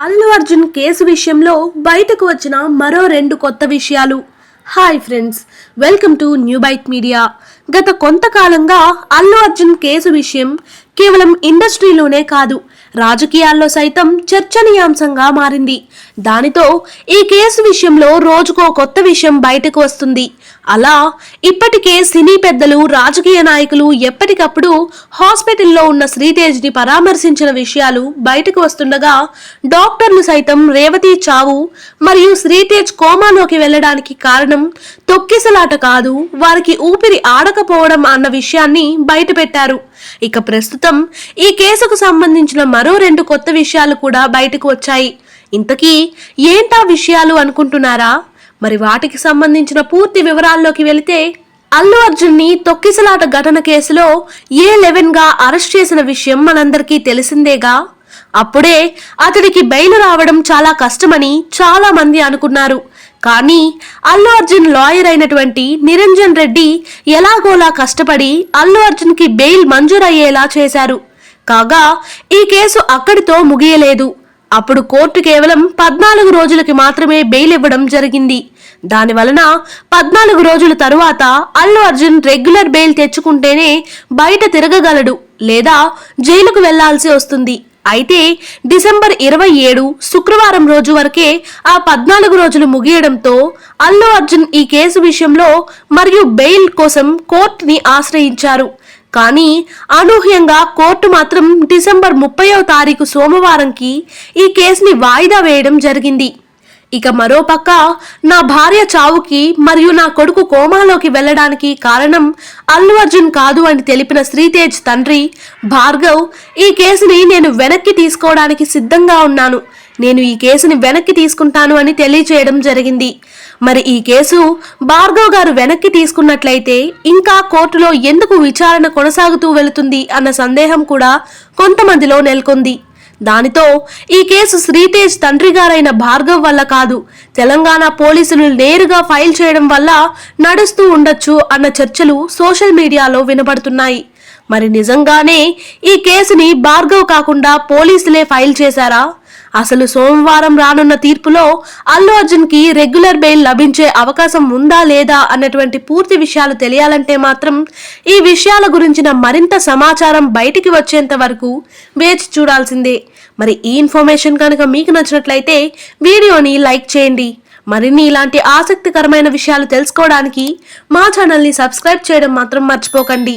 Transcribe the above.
Allu Arjun case విషయంలో బయటకు వచ్చిన మరో రెండు కొత్త విషయాలు. Hi friends welcome to new byte media. గత కొంతకాలంగా అల్లు అర్జున్ కేసు విషయం కేవలం ఇండస్ట్రీలోనే కాదు రాజకీయాల్లో సైతం చర్చనీయాంశంగా మారింది. దానితో ఈ కేసు విషయంలో రోజుకో కొత్త విషయం బయటకు వస్తుంది. అలా ఇప్పటికే సినీ పెద్దలు రాజకీయ నాయకులు ఎప్పటికప్పుడు హాస్పిటల్లో ఉన్న శ్రీతేజ్ని పరామర్శించిన విషయాలు బయటకు వస్తుండగా డాక్టర్లు సైతం రేవతి చావు మరియు శ్రీతేజ్ కోమాలోకి వెళ్ళడానికి కారణం తొక్కిసలాట కాదు వారికి ఊపిరి ఆడకపోవడం అన్న విషయాన్ని బయటపెట్టారు. ఇక ప్రస్తుతం ఈ కేసుకు సంబంధించిన మరో రెండు కొత్త విషయాలు కూడా బయటకు వచ్చాయి. ఇంతకీ ఏంటా విషయాలు అనుకుంటున్నారా? మరి వాటికి సంబంధించిన పూర్తి వివరాల్లోకి వెళితే అల్లు అర్జున్ని తొక్కిసలాట ఘటన కేసులో ఏ లెవెన్గా అరెస్ట్ చేసిన విషయం మనందరికీ తెలిసిందేగా? అప్పుడే అతడికి బెయిల్ రావడం చాలా కష్టమని చాలా మంది అనుకున్నారు. కానీ అల్లు అర్జున్ లాయర్ అయినటువంటి నిరంజన్ రెడ్డి ఎలాగోలా కష్టపడి అల్లు అర్జున్కి బెయిల్ మంజూరయ్యేలా చేశారు. కాగా ఈ కేసు అక్కడితో ముగియలేదు. అప్పుడు కోర్టు కేవలం పద్నాలుగు రోజులకి మాత్రమే బెయిల్ ఇవ్వడం జరిగింది. దాని వలన పద్నాలుగు రోజుల తరువాత అల్లు అర్జున్ రెగ్యులర్ బెయిల్ తెచ్చుకుంటేనే బయట తిరగగలడు లేదా జైలుకు వెళ్ళాల్సి వస్తుంది. అయితే డిసెంబర్ ఇరవై ఏడు శుక్రవారం రోజు వరకే ఆ పద్నాలుగు రోజులు ముగియడంతో అల్లు అర్జున్ ఈ కేసు విషయంలో మరియు బెయిల్ కోసం కోర్టుని ఆశ్రయించారు. కానీ అనూహ్యంగా కోర్టు మాత్రం డిసెంబర్ ముప్పైవ తారీఖు సోమవారంకి ఈ కేసుని వాయిదా వేయడం జరిగింది. ఇక మరోపక్క నా భార్య చావుకి మరియు నా కొడుకు కోమాలోకి వెళ్ళడానికి కారణం అల్లు అర్జున్ కాదు అని తెలిపిన శ్రీతేజ్ తండ్రి భార్గవ్ ఈ కేసుని నేను వెనక్కి తీసుకోవడానికి సిద్ధంగా ఉన్నాను. నేను ఈ కేసుని వెనక్కి తీసుకుంటాను అని తెలియచేయడం జరిగింది. మరి ఈ కేసు భార్గవ్ గారు వెనక్కి తీసుకున్నట్లయితే ఇంకా కోర్టులో ఎందుకు విచారణ కొనసాగుతూ వెళుతుంది అన్న సందేహం కూడా కొంతమందిలో నెలకొంది. దానితో ఈ కేసు శ్రీతేజ్ తండ్రి గారైన భార్గవ్ వల్ల కాదు. తెలంగాణ పోలీసులు నేరుగా ఫైల్ చేయడం వల్ల నడుస్తూ ఉండొచ్చు అన్న చర్చలు సోషల్ మీడియాలో వినబడుతున్నాయి. మరి నిజంగానే ఈ కేసుని భార్గవ్ కాకుండా పోలీసులే ఫైల్ చేశారా? అసలు సోమవారం రానున్న తీర్పులో అల్లు అర్జున్కి రెగ్యులర్ బెయిల్ లభించే అవకాశం ఉందా లేదా అన్నటువంటి పూర్తి విషయాలు తెలియాలంటే మాత్రం ఈ విషయాల గురించిన మరింత సమాచారం బయటికి వచ్చేంత వరకు వేచి చూడాల్సిందే. మరి ఈ ఇన్ఫర్మేషన్ కనుక మీకు నచ్చినట్లయితే వీడియోని లైక్ చేయండి. మరిన్ని ఇలాంటి ఆసక్తికరమైన విషయాలు తెలుసుకోవడానికి మా ఛానల్ని సబ్స్క్రైబ్ చేయడం మాత్రం మర్చిపోకండి.